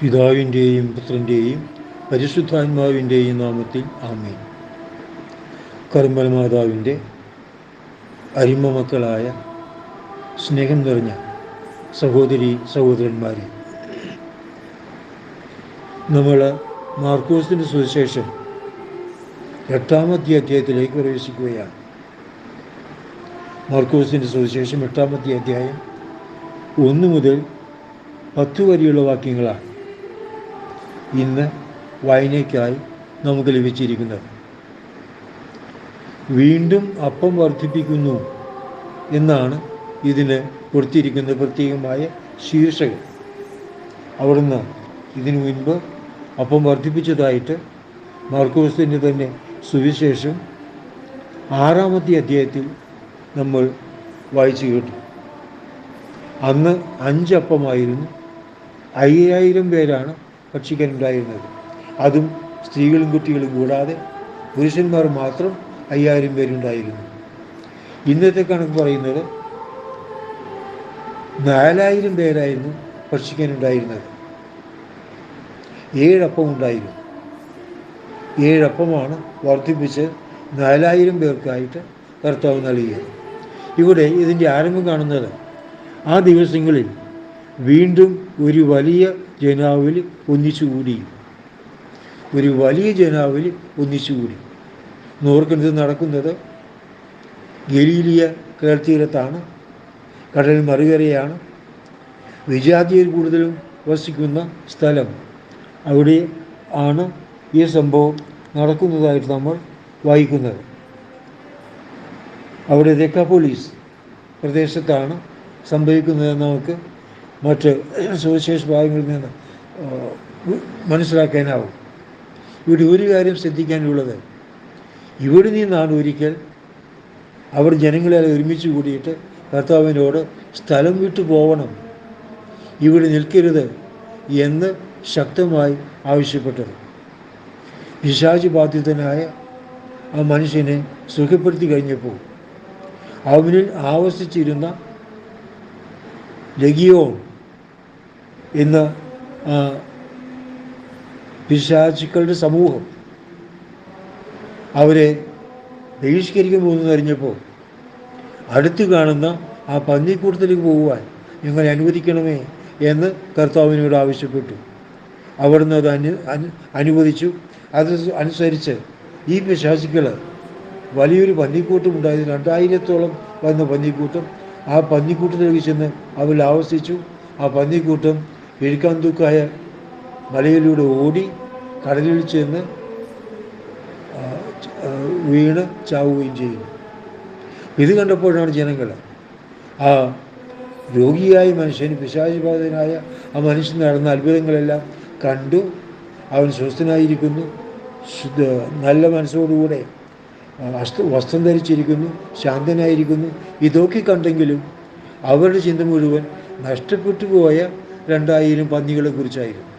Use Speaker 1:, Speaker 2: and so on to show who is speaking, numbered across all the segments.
Speaker 1: പിതാവിന്റെയും പുത്രന്റെയും പരിശുദ്ധാത്മാവിന്റെയും നാമത്തിൽ ആമേൻ. കർമ്മലമാതാവിന്റെ അരിമ മക്കളായ സ്നേഹം നിറഞ്ഞ സഹോദരി സഹോദരന്മാരെ നമ്മൾ മാർക്കോസിന്റെ സുവിശേഷം എട്ടാമത്തെ അധ്യായത്തിലേക്ക് പ്രവേശിക്കുകയാണ്. മാർക്കോസിന്റെ സുവിശേഷം എട്ടാമത്തെ അധ്യായം ഒന്ന് മുതൽ പത്ത് വരെയുള്ള വാക്യങ്ങളാണ്. ഇന്ന് വായനയ്ക്കായി നമുക്ക് ലഭിച്ചിരിക്കുന്നത്. വീണ്ടും അപ്പം വർദ്ധിപ്പിക്കുന്നു എന്നാണ് ഇതിന് കൊടുത്തിരിക്കുന്ന പ്രത്യേകമായ ശീർഷകം. അവിടുന്ന് ഇതിനു മുൻപ് അപ്പം വർദ്ധിപ്പിച്ചതായിട്ട് മാർക്കോസിന്റെ തന്നെ സുവിശേഷം ആറാമത്തെ അധ്യായത്തിൽ നമ്മൾ വായിച്ചു കേട്ടു. അന്ന് അഞ്ചപ്പമായിരുന്നു. അയ്യായിരം പേരാണ് ഭക്ഷിക്കാനുണ്ടായിരുന്നത്. അതും സ്ത്രീകളും കുട്ടികളും കൂടാതെ പുരുഷന്മാർ മാത്രം അയ്യായിരം പേരുണ്ടായിരുന്നു. ഇന്നത്തെ കണക്ക് പറയുന്നത് നാലായിരം പേരായിരുന്നു ഭക്ഷിക്കാനുണ്ടായിരുന്നത്. ഏഴപ്പം ഉണ്ടായിരുന്നു. ഏഴപ്പമാണ് വർദ്ധിപ്പിച്ച് നാലായിരം പേർക്കായിട്ട് കർത്താവ് നൽകിയത്. ഇവിടെ ഇതിന്റെ ആരംഭം കാണുന്നത് ആ ദിവസങ്ങളിൽ വീണ്ടും ഒരു വലിയ ജനാവലി ഒന്നിച്ചുകൂടി. ഒരു വലിയ ജനാവലി ഒന്നിച്ചുകൂടി. നോർക്കുന്നത് നടക്കുന്നത് ഗലീലിയ കേൾത്തീരത്താണ് കടൽ മറുകരയാണ്. വിജാതിയിൽ കൂടുതലും വസിക്കുന്ന സ്ഥലം. അവിടെ ആണ് ഈ സംഭവം നടക്കുന്നതായിട്ട് നമ്മൾ വായിക്കുന്നത്. അവിടെ ദെക്കാപോലീസ് പ്രദേശത്താണ് സംഭവിക്കുന്നതെന്ന് നമുക്ക് മറ്റ് സുവിശേഷ ഭാഗങ്ങളിൽ നിന്ന് മനസ്സിലാക്കാനാവും. ഇവിടെ ഒരു കാര്യം ശ്രദ്ധിക്കാനുള്ളത്. ഇവിടെ നിന്നാണ് ഒരിക്കൽ അവർ ജനങ്ങളെ ഒരുമിച്ച് കൂടിയിട്ട് കർത്താവിനോട് സ്ഥലം വിട്ടു പോകണം ഇവിടെ നിൽക്കരുത് എന്ന് ശക്തമായി ആവശ്യപ്പെട്ടത്. പിശാചി ബാധിതനായ ആ മനുഷ്യനെ സുഖപ്പെടുത്തി കഴിഞ്ഞപ്പോൾ അവനിൽ ആവസിച്ചിരുന്ന ലഗിയോൺ എന്ന പിശാചുക്കളുടെ സമൂഹം അവരെ ബഹിഷ്കരിക്കാൻ പോകുന്നത് അറിഞ്ഞപ്പോൾ അടുത്ത് കാണുന്ന ആ പന്നിക്കൂട്ടത്തിലേക്ക് പോകുവാൻ നിങ്ങൾ അനുവദിക്കണമേ എന്ന് കർത്താവിനോട് ആവശ്യപ്പെട്ടു. അവിടുന്ന് അത് അനു അനുവദിച്ചു. അത് അനുസരിച്ച് ഈ പിശാചിക്കൾ വലിയൊരു പന്നിക്കൂട്ടം ഉണ്ടായിരുന്നു രണ്ടായിരത്തോളം വന്ന പന്നിക്കൂട്ടം ആ പന്നിക്കൂട്ടത്തിലേക്ക് ചെന്ന് അവർ ആവസിച്ചു. ആ പന്നിക്കൂട്ടം കിഴക്കാൻ തൂക്കായ മലയിലൂടെ ഓടി കടലിൽ ചെന്ന് വീണ് ചാവുകയും ചെയ്യുന്നു. ഇത് കണ്ടപ്പോഴാണ് ജനങ്ങൾ ആ രോഗിയായ മനുഷ്യന് പിശാചിബാധനായ ആ മനുഷ്യൻ നടന്ന അത്ഭുതങ്ങളെല്ലാം കണ്ടു. അവൻ സ്വസ്ഥനായിരിക്കുന്നു ശുദ്ധ നല്ല മനസ്സോടുകൂടെ വസ്ത്രം ധരിച്ചിരിക്കുന്നു ശാന്തനായിരിക്കുന്നു. ഇതൊക്കെ കണ്ടെങ്കിലും അവരുടെ ചിന്ത മുഴുവൻ നഷ്ടപ്പെട്ടു പോയ രണ്ടായിരം പന്നികളെ കുറിച്ചായിരുന്നു.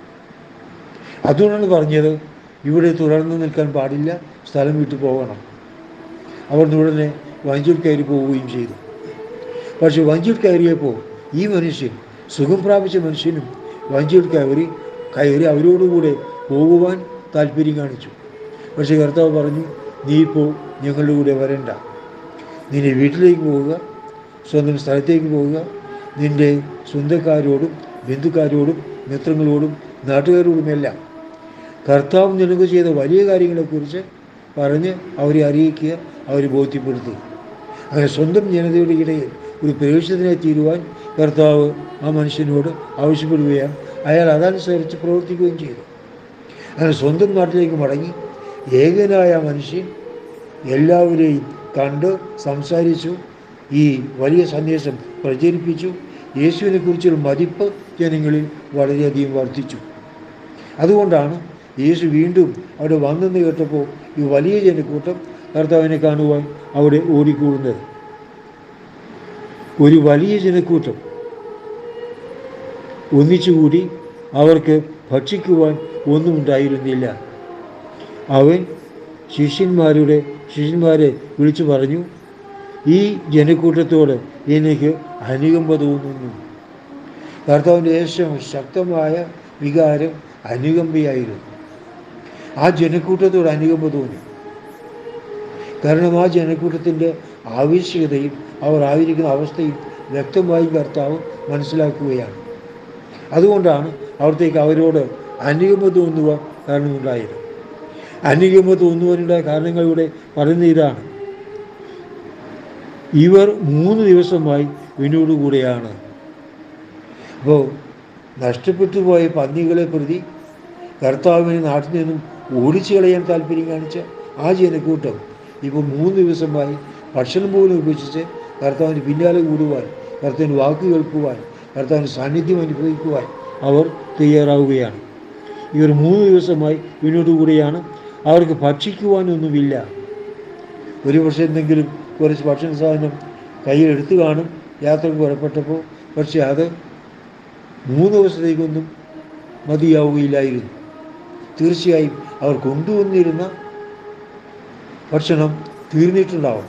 Speaker 1: അതുകൊണ്ടാണ് പറഞ്ഞത് ഇവിടെ തുടർന്ന് നിൽക്കാൻ പാടില്ല സ്ഥലം വിട്ടു പോകണം. അവർ ഉടനെ വഞ്ചിയിൽ കയറി പോവുകയും ചെയ്തു. പക്ഷെ വഞ്ചിയിൽ കയറിയപ്പോൾ ഈ മനുഷ്യൻ സുഖം പ്രാപിച്ച മനുഷ്യനും വഞ്ചിയിൽ കയറി കയറി അവരോടുകൂടെ പോകുവാൻ താല്പര്യം കാണിച്ചു. പക്ഷേ കർത്താവ് പറഞ്ഞു നീ ഇപ്പോൾ ഞങ്ങളുടെ കൂടെ വരണ്ട. നിന്റെ വീട്ടിലേക്ക് പോവുക സ്വന്തം സ്ഥലത്തേക്ക് പോവുക നിന്റെ സ്വന്തക്കാരോടും ബന്ധുക്കാരോടും മിത്രങ്ങളോടും നാട്ടുകാരോടുമെല്ലാം കർത്താവ് നിനക്ക് ചെയ്ത വലിയ കാര്യങ്ങളെക്കുറിച്ച് പറഞ്ഞ് അവരെ അറിയിക്കുക അവരെ ബോധ്യപ്പെടുത്തുക. അങ്ങനെ സ്വന്തം ജനതയുടെ ഇടയിൽ ഒരു പ്രവേശനത്തിനായി തീരുവാൻ കർത്താവ് ആ മനുഷ്യനോട് ആവശ്യപ്പെടുകയാണ്. അയാൾ അതനുസരിച്ച് പ്രവർത്തിക്കുകയും ചെയ്തു. അങ്ങനെ സ്വന്തം നാട്ടിലേക്ക് മടങ്ങി ഏകനായ മനുഷ്യൻ എല്ലാവരെയും കണ്ട് സംസാരിച്ചു ഈ വലിയ സന്ദേശം പ്രചരിപ്പിച്ചു യേശുവിനെ കുറിച്ചൊരു മതിപ്പ് ജനങ്ങളിൽ വളരെയധികം വർദ്ധിച്ചു. അതുകൊണ്ടാണ് യേശു വീണ്ടും അവിടെ വന്നെന്ന് കേട്ടപ്പോൾ ഈ വലിയ ജനക്കൂട്ടം കർത്താവിനെ കാണുവാൻ അവിടെ ഓടിക്കൂടുന്നത്. ഒരു വലിയ ജനക്കൂട്ടം ഒന്നിച്ചുകൂടി അവർക്ക് ഭക്ഷിക്കുവാൻ ഒന്നും ഉണ്ടായിരുന്നില്ല. അവൻ ശിഷ്യന്മാരുടെ ശിഷ്യന്മാരെ വിളിച്ചു പറഞ്ഞു ഈ ജനക്കൂട്ടത്തോട് എനിക്ക് അനുകമ്പ തോന്നുന്നു. കർത്താവിന്റെ ഏറ്റവും ശക്തമായ വികാരം അനുകമ്പയായിരുന്നു. ആ ജനക്കൂട്ടത്തോട് അനുകമ്പ തോന്നി. കാരണം ആ ജനക്കൂട്ടത്തിന്റെ ആവശ്യകതയും അവർ ആയിരിക്കുന്ന അവസ്ഥയും വ്യക്തമായി കർത്താവ് മനസ്സിലാക്കുകയാണ്. അതുകൊണ്ടാണ് അവിടത്തേക്ക് അവരോട് അനുകമ്പ തോന്നുക കാരണമുണ്ടായത്. അനുകമ്പ തോന്നുവാനുള്ള കാരണങ്ങൾ പറയുന്ന ഇതാണ്. ഇവർ മൂന്ന് ദിവസമായി ഇവനോടുകൂടെയാണ് അപ്പോൾ നഷ്ടപ്പെട്ടു പോയ പന്നികളെ പ്രതി കർത്താവിനെ നാട്ടിൽ നിന്നും ഓടിച്ചു കളയാൻ താല്പര്യം കാണിച്ച ആ ജനക്കൂട്ടം ഇപ്പോൾ മൂന്ന് ദിവസമായി ഭക്ഷണം പോലും ഉപേക്ഷിച്ച് കർത്താവിന് പിന്നാലെ കൂടുവാൻ കർത്താവിന് വാക്ക് കേൾക്കുവാൻ കർത്താവിന് സാന്നിധ്യം അനുഭവിക്കുവാൻ അവർ തയ്യാറാവുകയാണ്. ഇവർ മൂന്ന് ദിവസമായി ഇവനോടുകൂടിയാണ് അവർക്ക് ഭക്ഷിക്കുവാനൊന്നുമില്ല. ഒരു പക്ഷേ എന്തെങ്കിലും കുറച്ച് ഭക്ഷണ സാധനം കയ്യിൽ എടുത്തു കാണും. യാത്രയ്ക്ക് പുറപ്പെട്ടപ്പോൾ പക്ഷെ അത് മൂന്ന് ദിവസത്തേക്കൊന്നും മതിയാവുകയില്ലായിരുന്നു. തീർച്ചയായും അവർ കൊണ്ടുവന്നിരുന്ന ഭക്ഷണം തീർന്നിട്ടുണ്ടാവും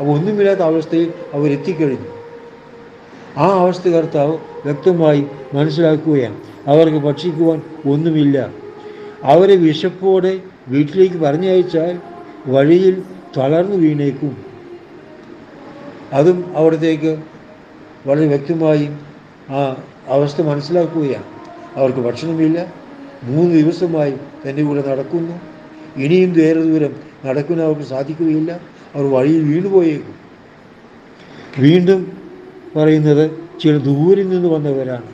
Speaker 1: അപ്പോൾ ഒന്നുമില്ലാത്ത അവസ്ഥയിൽ അവരെത്തിക്കഴിഞ്ഞു ആ അവസ്ഥ കർത്താവ് വ്യക്തമായി മനസ്സിലാക്കുകയാണ്. അവർക്ക് ഭക്ഷിക്കുവാൻ ഒന്നുമില്ല. അവരെ വിശപ്പോടെ വീട്ടിലേക്ക് പറഞ്ഞയച്ചാൽ വഴിയിൽ തളർന്നു വീണേക്കും. അതും അവിടത്തേക്ക് വളരെ വ്യക്തമായും ആ അവസ്ഥ മനസ്സിലാക്കുകയാണ്. അവർക്ക് ഭക്ഷണമില്ല. മൂന്ന് ദിവസമായി തന്റെ കൂടെ നടക്കുന്നു. ഇനിയും ദേറെ ദൂരം നടക്കുന്ന അവർക്ക് സാധിക്കുകയില്ല. അവർ വഴിയിൽ വീണുപോയേക്കും. വീണ്ടും പറയുന്നത് ചില ദൂരിൽ നിന്ന് വന്നവരാണ്.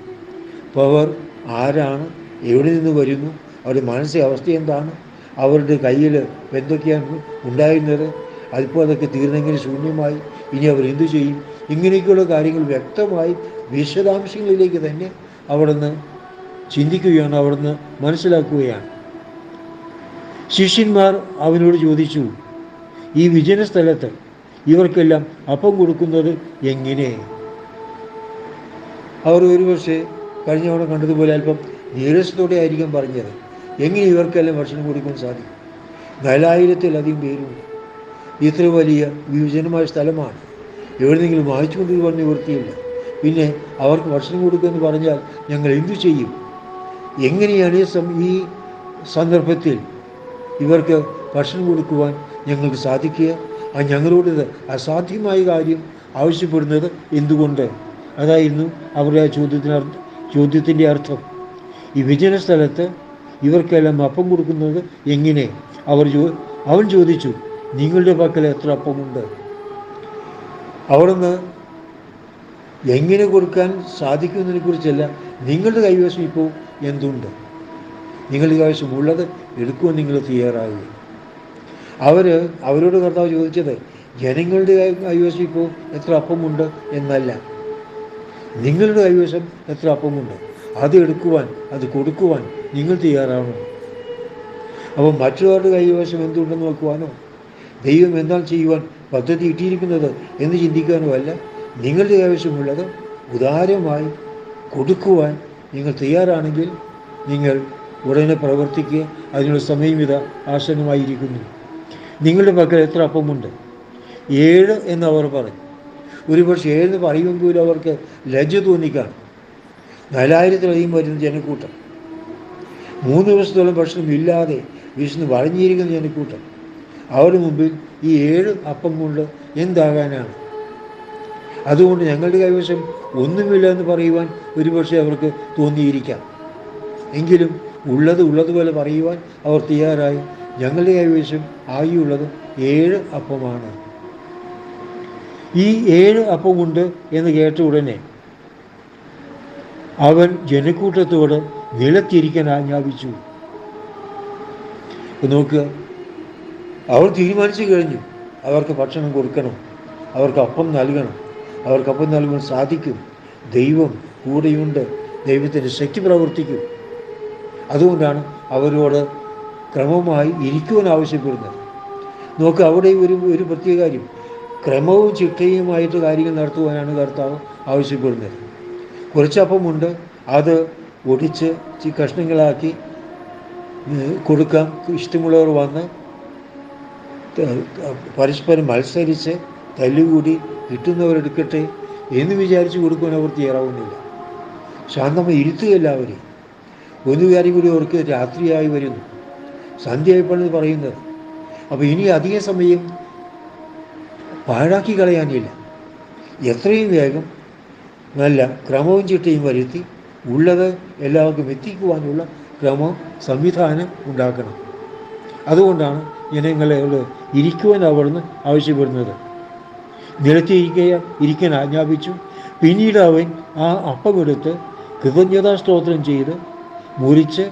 Speaker 1: അപ്പോൾ അവർ ആരാണ്? എവിടെ നിന്ന് വരുന്നു? അവരുടെ മാനസിക അവസ്ഥ എന്താണ്? അവരുടെ കയ്യിൽ എന്തൊക്കെയാണ് ഉണ്ടായിരുന്നത്? അതിപ്പോൾ അതൊക്കെ തീർന്നെങ്കിൽ ശൂന്യമായി. ഇനി അവർ എന്തു ചെയ്യും? ഇങ്ങനെയൊക്കെയുള്ള കാര്യങ്ങൾ വ്യക്തമായി വിശദാംശങ്ങളിലേക്ക് തന്നെ അവിടുന്ന് ചിന്തിക്കുകയാണ് അവിടുന്ന് മനസ്സിലാക്കുകയാണ്. ശിഷ്യന്മാർ അവനോട് ചോദിച്ചു ഈ വിജന സ്ഥലത്ത് ഇവർക്കെല്ലാം അപ്പം കൊടുക്കുന്നത് എങ്ങനെ? അവർ ഒരുപക്ഷെ കഴിഞ്ഞ തവണ കണ്ടതുപോലെ അല്പം നീരസത്തോടെ ആയിരിക്കും പറഞ്ഞത്. എങ്ങനെ ഇവർക്കെല്ലാം ഭക്ഷണം കൊടുക്കാൻ സാധിക്കും? നാലായിരത്തിലധികം പേരുണ്ട്. ഇത്ര വലിയ വിഭജനമായ സ്ഥലമാണ്. എവിടെന്നെങ്കിലും വായിച്ചു കൊണ്ടുപോകാൻ നിവൃത്തിയില്ല പിന്നെ അവർക്ക് ഭക്ഷണം കൊടുക്കുമെന്ന് പറഞ്ഞാൽ ഞങ്ങൾ എന്തു ചെയ്യും? എങ്ങനെയാണ് ഈ ഈ സന്ദർഭത്തിൽ ഇവർക്ക് ഭക്ഷണം കൊടുക്കുവാൻ ഞങ്ങൾക്ക് സാധിക്കുക? ആ ഞങ്ങളോട് അസാധ്യമായ കാര്യം ആവശ്യപ്പെടുന്നത് എന്തുകൊണ്ട്? അതായിരുന്നു അവരുടെ ആ ചോദ്യത്തിന് ചോദ്യത്തിന്റെ അർത്ഥം. ഈ വിജന സ്ഥലത്ത് ഇവർക്കെല്ലാം അപ്പം കൊടുക്കുന്നത് എങ്ങനെ? അവർ അവൻ ചോദിച്ചു. നിങ്ങളുടെ പക്കൽ എത്ര അപ്പമുണ്ട്? അവിടുന്ന് എങ്ങനെ കൊടുക്കാൻ സാധിക്കുന്നതിനെ കുറിച്ചല്ല നിങ്ങളുടെ കൈവശം ഇപ്പോൾ എന്തുണ്ട്? നിങ്ങളുടെ കൈവശം ഉള്ളത് എടുക്കുവാൻ നിങ്ങൾ തയ്യാറാകുക അവർ അവരോട് കർത്താവ് ചോദിച്ചത് ജനങ്ങളുടെ കൈവശം ഇപ്പോൾ എത്ര അപ്പമുണ്ട്? എന്നല്ല. നിങ്ങളുടെ കൈവശം എത്ര അപ്പമുണ്ട്? അത് എടുക്കുവാൻ അത് കൊടുക്കുവാൻ നിങ്ങൾ തയ്യാറാവണം. അപ്പോൾ മറ്റുള്ളവരുടെ കൈവശം എന്തുണ്ടെന്ന് നോക്കുവാനോ? ദൈവം എന്താണ് ചെയ്യുവാൻ പദ്ധതി ഇട്ടിരിക്കുന്നത് എന്ന് ചിന്തിക്കാനുമല്ല. നിങ്ങളുടെ ആവശ്യമുള്ളത് ഉദാരമായി കൊടുക്കുവാൻ നിങ്ങൾ തയ്യാറാണെങ്കിൽ നിങ്ങൾ ഉടനെ പ്രവർത്തിക്കുക. അതിനുള്ള സമയം ഇത് ആസന്നമായിരിക്കുന്നു. നിങ്ങളുടെ പക്കൽ എത്ര അപ്പമുണ്ട്? ഏഴ് എന്ന് അവർ പറഞ്ഞു ഒരുപക്ഷെ ഏഴെന്ന് പറയുമ്പോൾ അവർക്ക് ലജ്ജ തോന്നിക്കാണ്. നാലായിരത്തിലധികം വരുന്ന ജനക്കൂട്ടം. മൂന്ന് ദിവസത്തോളം ഭക്ഷണം ഇല്ലാതെ വിശന്ന് വളഞ്ഞിരിക്കുന്ന ജനക്കൂട്ടം. അവരുടെ മുമ്പിൽ ഈ ഏഴ് അപ്പം കൊണ്ട് എന്താകാനാണ്? അതുകൊണ്ട് ഞങ്ങളുടെ കൈവശം ഒന്നുമില്ല എന്ന് പറയുവാൻ ഒരുപക്ഷെ അവർക്ക് തോന്നിയിരിക്കാം. എങ്കിലും ഉള്ളത് ഉള്ളതുപോലെ പറയുവാൻ അവർ തയ്യാറായി. ഞങ്ങളുടെ കൈവശം ആയുള്ളത് ഏഴ് അപ്പമാണ്. ഈ ഏഴ് അപ്പമുണ്ട് എന്ന് കേട്ട ഉടനെ അവൻ ജനക്കൂട്ടത്തോട് നിലത്തിരിക്കാൻ ആജ്ഞാപിച്ചു. നോക്കുക അവർ തീരുമാനിച്ചു കഴിഞ്ഞു. അവർക്ക് ഭക്ഷണം കൊടുക്കണം. അവർക്ക് അപ്പം നൽകണം. അവർക്ക് അപ്പം നൽകാൻ സാധിക്കും. ദൈവം കൂടെയുണ്ട്. ദൈവത്തിന്റെ ശക്തി പ്രവർത്തിക്കും. അതുകൊണ്ടാണ് അവരോട് ക്രമമായി ഇരിക്കുവാൻ ആവശ്യപ്പെടുന്നത്. നോക്ക് അവിടെ ഒരു ഒരു പ്രത്യേക കാര്യം. ക്രമവും ചിട്ടയുമായിട്ട് കാര്യങ്ങൾ നടത്തുവാനാണ് കർത്താവ് ആവശ്യപ്പെടുന്നത്. കുറച്ചപ്പമുണ്ട് അത് ഒടിച്ച് കഷ്ണങ്ങളാക്കി കൊടുക്കാം ഇഷ്ടമുള്ളവർ വന്ന് പരസ്പരം മത്സരിച്ച് തല്ലുകൂടി കിട്ടുന്നവരെടുക്കട്ടെ എന്ന് വിചാരിച്ച് കൊടുക്കുവാൻ അവർ തയ്യാറാവുന്നില്ല. ശാന്തമായി ഇരുത്തുകയല്ല എല്ലാവരെയും. ഒരു കാര്യം കൂടി അവർക്ക് രാത്രിയായി വരുന്നു. സന്ധ്യയായപ്പോഴാണ് പറയുന്നത്. അപ്പോൾ ഇനി അധിക സമയം പാഴാക്കി കളയാനില്ല. എത്രയും വേഗം നല്ല ക്രമവും ചിട്ടയും വരുത്തി ഉള്ളത് എല്ലാവർക്കും എത്തിക്കുവാനുള്ള ക്രമം സംവിധാനം ഉണ്ടാക്കണം. അതുകൊണ്ടാണ് ജനങ്ങളോട് ഇരിക്കുവാൻ അവിടുന്ന് ആവശ്യപ്പെടുന്നത്. നിലത്തിരിക്കുക ഇരിക്കാൻ ആജ്ഞാപിച്ചു. പിന്നീട് അവൻ ആ അപ്പമെടുത്ത് കൃതജ്ഞതാ സ്തോത്രം ചെയ്ത് മുറിച്ച്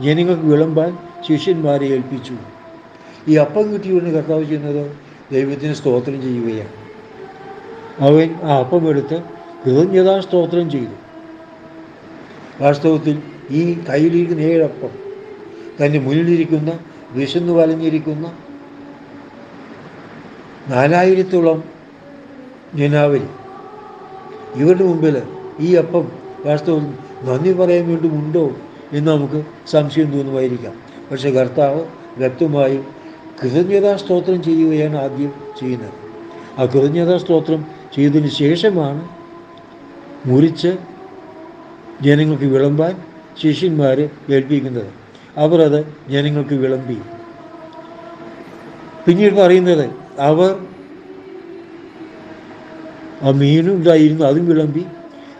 Speaker 1: ജനങ്ങൾക്ക് വിളമ്പാൻ ശിഷ്യന്മാരെ ഏൽപ്പിച്ചു. ഈ അപ്പം കിട്ടിയുടനെ കർത്താവ് ചെയ്യുന്നത് ദൈവത്തിന് സ്തോത്രം ചെയ്യുകയാണ്. അവൻ ആ അപ്പമെടുത്ത് കൃതജ്ഞതാ സ്തോത്രം ചെയ്തു. വാസ്തവത്തിൽ ഈ കയ്യിലിരിക്കുന്ന ഏഴപ്പം തന്റെ മുന്നിലിരിക്കുന്ന വിശന്നു വലഞ്ഞിരിക്കുന്ന നാലായിരത്തോളം ജനാവലി. ഇവരുടെ മുമ്പിൽ ഈ അപ്പം വാസ്തവത്തിൽ നന്ദി പറയാൻ ഉണ്ടോ എന്ന് നമുക്ക് സംശയം തോന്നുമായിരിക്കാം. പക്ഷേ കർത്താവ് വ്യക്തമായും കൃതജ്ഞതാ സ്തോത്രം ചെയ്യുകയാണ് ആദ്യം ചെയ്യുന്നത്. ആ കൃതജ്ഞതാ സ്തോത്രം ചെയ്തതിന് ശേഷമാണ് മുറിച്ച് ജനങ്ങൾക്ക് വിളമ്പാൻ ശിഷ്യന്മാരെ ഏൽപ്പിക്കുന്നത്. അവർ അത് ജനങ്ങൾക്ക് വിളമ്പി. പിന്നീട് പറയുന്നത് അവർ ആ മീനുണ്ടായിരുന്നു അതും വിളമ്പി.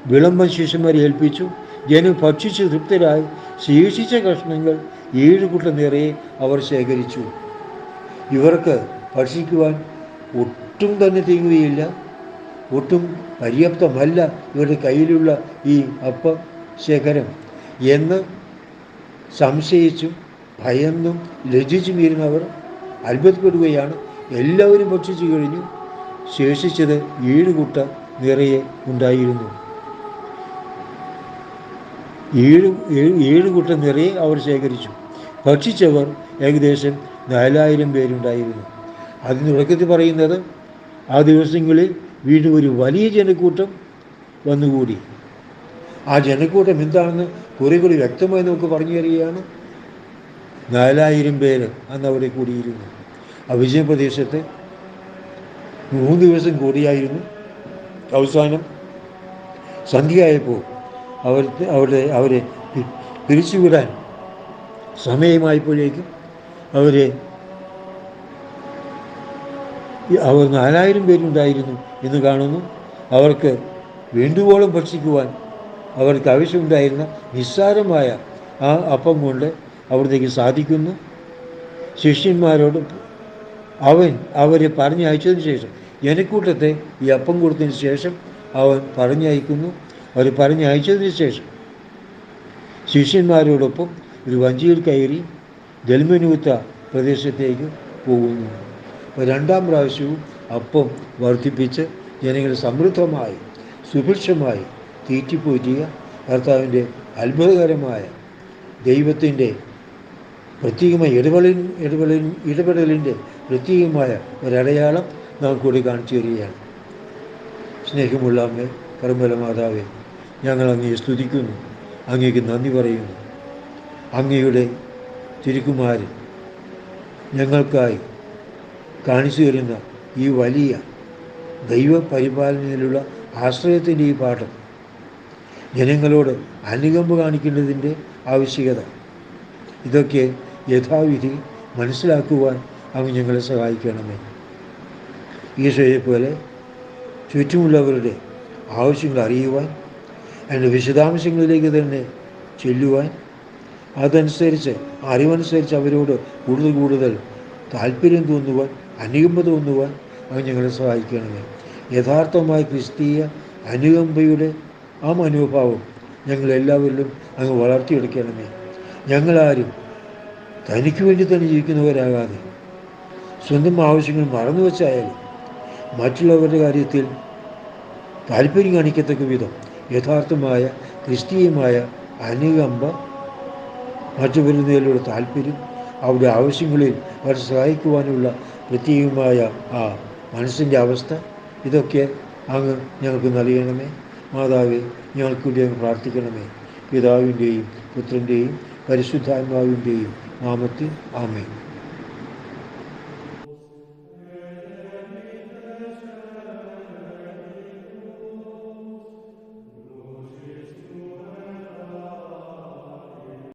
Speaker 1: വിളമ്പൻ ശിഷ്യന്മാരെ ഏൽപ്പിച്ചു. ജനം ഭക്ഷിച്ച് തൃപ്തരായി. ശേഷിച്ച കഷ്ണങ്ങൾ ഏഴ് കുട്ട നിറയെ അവർ ശേഖരിച്ചു. ഇവർക്ക് ഭക്ഷിക്കുവാൻ ഒട്ടും തന്നെ തിങ്ങുകയില്ല ഒട്ടും പര്യാപ്തമല്ല ഇവരുടെ കയ്യിലുള്ള ഈ അപ്പം ശേഖരം എന്ന് സംശയിച്ചും ഭയന്നും ലജ്ജിച്ചും ഇരുന്നവർ അത്ഭുതപ്പെടുകയാണ്. എല്ലാവരും ഭക്ഷിച്ചു കഴിഞ്ഞു. ശേഷിച്ചത് ഏഴ് നിറയെ ഉണ്ടായിരുന്നു. ഏഴ് ഏഴ് നിറയെ അവർ ശേഖരിച്ചു. ഭക്ഷിച്ചവർ ഏകദേശം നാലായിരം പേരുണ്ടായിരുന്നു. അതിന് തുടക്കത്തിൽ പറയുന്നത് ആ ദിവസങ്ങളിൽ വീണ്ടും ഒരു വലിയ ജനക്കൂട്ടം വന്നുകൂടി. ആ ജനക്കൂട്ടം എന്താണെന്ന് കുറെ കൂടി വ്യക്തമായി നമുക്ക് പറഞ്ഞു തരികയാണ് നാലായിരം പേര് അന്ന് അവിടെ കൂടിയിരുന്നു. ആ വിജയപ്രദേശത്ത് മൂന്ന് ദിവസം കൂടിയായിരുന്നു. അവസാനം സന്ധ്യയായപ്പോൾ അവർ അവരുടെ അവരെ തിരിച്ചുവിടാൻ സമയമായപ്പോഴേക്കും അവരെ അവർ നാലായിരം പേരുണ്ടായിരുന്നു എന്ന് കാണുന്നു. അവർക്ക് വേണ്ടുവോളം ഭക്ഷിക്കുവാൻ അവർക്ക് ആവശ്യമുണ്ടായിരുന്ന നിസ്സാരമായ ആ അപ്പം കൊണ്ട് അവിടത്തേക്ക് സാധിക്കുന്നു. ശിഷ്യന്മാരോട് അവൻ അവരെ പറഞ്ഞയച്ചതിന് ശേഷം ജനക്കൂട്ടത്തെ ഈ അപ്പം കൊടുത്തതിന് ശേഷം അവൻ പറഞ്ഞയക്കുന്നു. അവർ പറഞ്ഞയച്ചതിന് ശേഷം ശിഷ്യന്മാരോടൊപ്പം ഒരു വഞ്ചിയിൽ കയറി ജൽമനൂത്ത പ്രദേശത്തേക്ക് പോകുന്നു. രണ്ടാം പ്രാവശ്യവും അപ്പം വർദ്ധിപ്പിച്ച് ജനങ്ങൾ സമൃദ്ധമായി സുഭിക്ഷമായി തീറ്റിപ്പോറ്റിയ കർത്താവിന്റെ അത്ഭുതകരമായ ദൈവത്തിന്റെ പ്രത്യേകമായ ഇടപെടലിൻ ഇടപെടലിൻ ഇടപെടലിന്റെ പ്രത്യേകമായ ഒരടയാളം നാം കൂടി കാണിച്ചു തരികയാണ് സ്നേഹമുള്ള അമ്മേ കർമ്മല മാതാവേ ഞങ്ങൾ അങ്ങയെ സ്തുതിക്കുന്നു. അങ്ങേക്ക് നന്ദി പറയുന്നു. അങ്ങയുടെ തിരുക്കുമാരൻ ഞങ്ങൾക്കായി കാണിച്ചു തരുന്ന ഈ വലിയ ദൈവപരിപാലനയിലുള്ള ആശ്രയത്തിന്റെ ഈ പാഠം ജനങ്ങളോട് അനുകമ്പ കാണിക്കേണ്ടതിന്റെ ആവശ്യകത. ഇതൊക്കെ യഥാവിധി മനസ്സിലാക്കുവാൻ അവൻ ഞങ്ങളെ സഹായിക്കണമേ. ഈശോയെ പോലെ ചുറ്റുമുള്ളവരുടെ ആവശ്യങ്ങൾ അറിയുവാൻ അതിന്റെ വിശദാംശങ്ങളിലേക്ക് തന്നെ ചെല്ലുവാൻ അതനുസരിച്ച് അറിവനുസരിച്ച് അവരോട് കൂടുതൽ കൂടുതൽ താല്പര്യം തോന്നുവാൻ അനുകമ്പ തോന്നുവാൻ അവൻ ഞങ്ങളെ സഹായിക്കണമേ. യഥാർത്ഥമായ ക്രിസ്തീയ അനുകമ്പയുടെ ആ മനോഭാവം ഞങ്ങളെല്ലാവരിലും അങ്ങ് വളർത്തിയെടുക്കണമേ. ഞങ്ങളാരും തനിക്ക് വേണ്ടി തന്നെ ജീവിക്കുന്നവരാകാതെ സ്വന്തം ആവശ്യങ്ങൾ മറന്നു വെച്ചായാലും മറ്റുള്ളവരുടെ കാര്യത്തിൽ താല്പര്യം കാണിക്കത്തക്ക വിധം യഥാർത്ഥമായ ക്രിസ്തീയമായ അനുകമ്പ മറ്റുവരുന്നതിലുള്ള താല്പര്യം അവരുടെ ആവശ്യങ്ങളിൽ അവരെ സഹായിക്കുവാനുള്ള പ്രത്യേകമായ ആ മനസ്സിന്റെ അവസ്ഥ ഇതൊക്കെ അങ്ങ് ഞങ്ങൾക്ക് നൽകണമേ. മാതാവേ ഞങ്ങൾക്ക് വേണ്ടി അങ്ങ് പ്രാർത്ഥിക്കണമേ. പിതാവിന്റെയും പുത്രന്റെയും പരിശുദ്ധാത്മാവിന്റെയും നാമത്തിൽ ആമേ